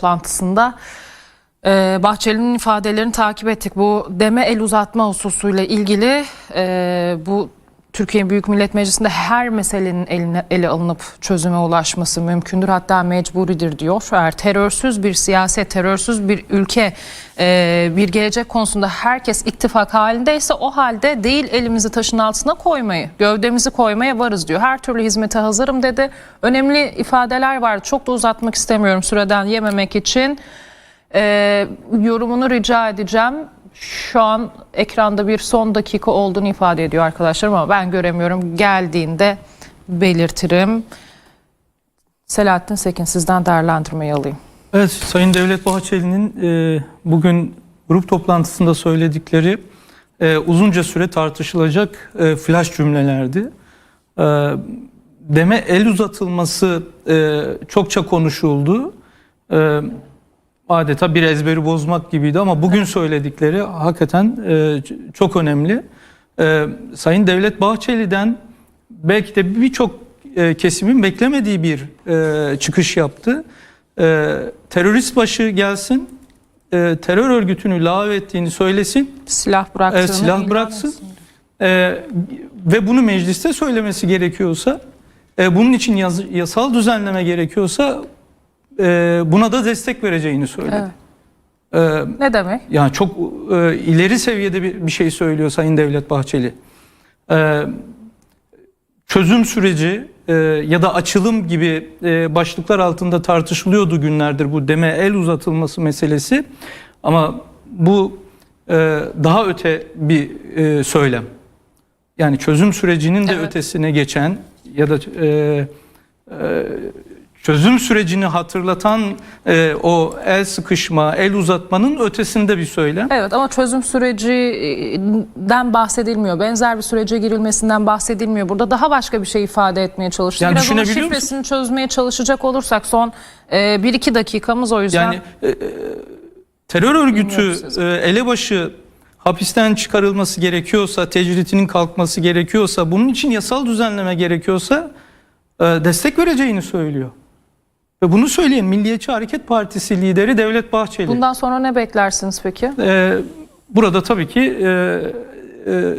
toplantısında e, Bahçeli'nin ifadelerini takip ettik. Bu deme el uzatma hususuyla ilgili e, bu Türkiye Büyük Millet Meclisi'nde her meselenin eline, ele alınıp çözüme ulaşması mümkündür. Hatta mecburidir diyor. Eğer terörsüz bir siyaset, terörsüz bir ülke, e, bir gelecek konusunda herkes ittifak halindeyse o halde değil elimizi taşın altına koymayı, gövdemizi koymaya varız diyor. Her türlü hizmete hazırım dedi. Önemli ifadeler var. Çok da uzatmak istemiyorum süreden yememek için. E, yorumunu rica edeceğim. Şu an ekranda bir son dakika olduğunu ifade ediyor arkadaşlarım ama ben göremiyorum. Geldiğinde belirtirim. Selahattin Sekin sizden değerlendirmeyi alayım. Evet, Sayın Devlet Bahçeli'nin e, bugün grup toplantısında söyledikleri e, uzunca süre tartışılacak e, flash cümlelerdi. E, deme el uzatılması e, çokça konuşuldu. E, adeta bir ezberi bozmak gibiydi ama bugün söyledikleri hakikaten e, çok önemli. E, Sayın Devlet Bahçeli'den belki de birçok e, kesimin beklemediği bir e, çıkış yaptı. E, terörist başı gelsin, e, terör örgütünü lağv ettiğini söylesin Silah bıraktığını e, silah bıraksın. E, ve bunu mecliste söylemesi gerekiyorsa, e, bunun için yaz- yasal düzenleme gerekiyorsa e, buna da destek vereceğini söyledi. Evet. E, Ne demek? yani çok e, ileri seviyede bir, bir şey söylüyor Sayın Devlet Bahçeli. E, çözüm süreci e, ya da açılım gibi e, başlıklar altında tartışılıyordu günlerdir bu deme el uzatılması meselesi. Ama bu e, daha öte bir e, söylem. Yani çözüm sürecinin de Evet. ötesine geçen ya da e, e, çözüm sürecini hatırlatan e, o el sıkışma, el uzatmanın ötesinde bir söylem. Evet ama çözüm sürecinden bahsedilmiyor. Benzer bir sürece girilmesinden bahsedilmiyor. Burada daha başka bir şey ifade etmeye çalıştı. Yani Biraz onun musun? şifresini çözmeye çalışacak olursak son 1-2 dakikamız o yüzden. Yani e, e, terör örgütü e, elebaşı hapisten çıkarılması gerekiyorsa, tecritinin kalkması gerekiyorsa, bunun için yasal düzenleme gerekiyorsa e, destek vereceğini söylüyor. Ve bunu söyleyen Milliyetçi Hareket Partisi lideri Devlet Bahçeli. Bundan sonra ne beklersiniz peki? E, burada tabii ki e, e,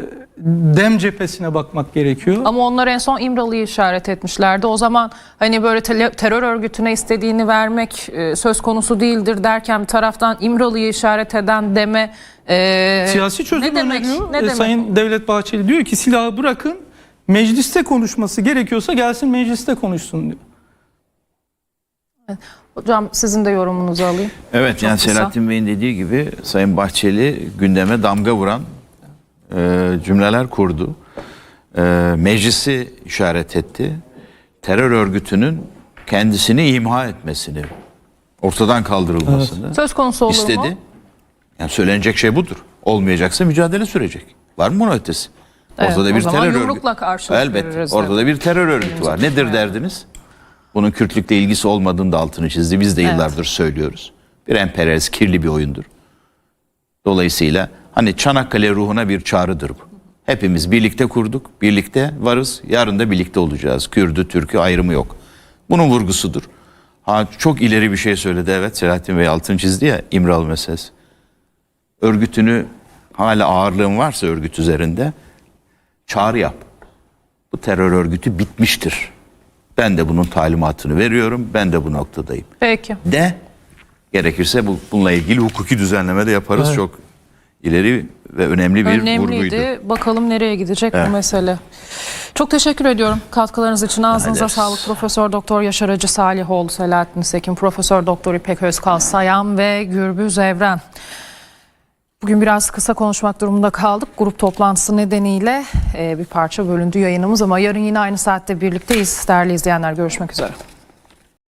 dem cephesine bakmak gerekiyor. Ama onlar en son İmralı'yı işaret etmişlerdi. O zaman hani böyle terör örgütüne istediğini vermek e, söz konusu değildir derken bir taraftan İmralı'yı işaret eden deme e, Siyasi çözüm ne demek? öneriyor. Ne E, demek? Sayın Devlet Bahçeli diyor ki silahı bırakın mecliste konuşması gerekiyorsa gelsin mecliste konuşsun diyor. Hocam sizin de yorumunuzu alayım. Evet Çok yani kısa. Selahattin Bey'in dediği gibi Sayın Bahçeli gündeme damga vuran e, cümleler kurdu. E, meclisi işaret etti. Terör örgütünün kendisini imha etmesini, ortadan kaldırılmasını Söz konusu olur istedi. mu? Yani söylenecek şey budur. Olmayacaksa mücadele sürecek. Var mı bunun ötesi? Evet, Ortada bir terör örgütü. Elbette. Ortada bir terör örgütü var. Nedir Evet. derdiniz? Bunun Kürtlükle ilgisi olmadığını da altını çizdi. Biz de Evet. yıllardır söylüyoruz. Bir emperyalist kirli bir oyundur. Dolayısıyla hani Çanakkale ruhuna bir çağrıdır bu. Hepimiz birlikte kurduk, birlikte varız, yarın da birlikte olacağız. Kürdü, Türk'ü ayrımı yok. Bunun vurgusudur. Ha, çok ileri bir şey söyledi evet Selahattin Bey altını çizdi ya İmralı meselesi. Örgütünü hala ağırlığın varsa örgüt üzerinde çağrı yap. Bu terör örgütü bitmiştir. Ben de bunun talimatını veriyorum. Ben de bu noktadayım. Peki. De gerekirse bu, bununla ilgili hukuki düzenleme de yaparız. Evet. Çok ileri ve önemli bir Önemliydi. vurguydu. Bakalım nereye gidecek Evet. bu mesele. Çok teşekkür ediyorum katkılarınız için. Ağzınıza sağlık. Profesör Doktor Yaşar Acı Salihoğlu, Selahattin Sekin, Profesör Doktor İpek Özkal Sayan ve Gürbüz Evren. Bugün biraz kısa konuşmak durumunda kaldık. Grup toplantısı nedeniyle e, bir parça bölündü yayınımız ama yarın yine aynı saatte birlikteyiz. Değerli izleyenler görüşmek üzere.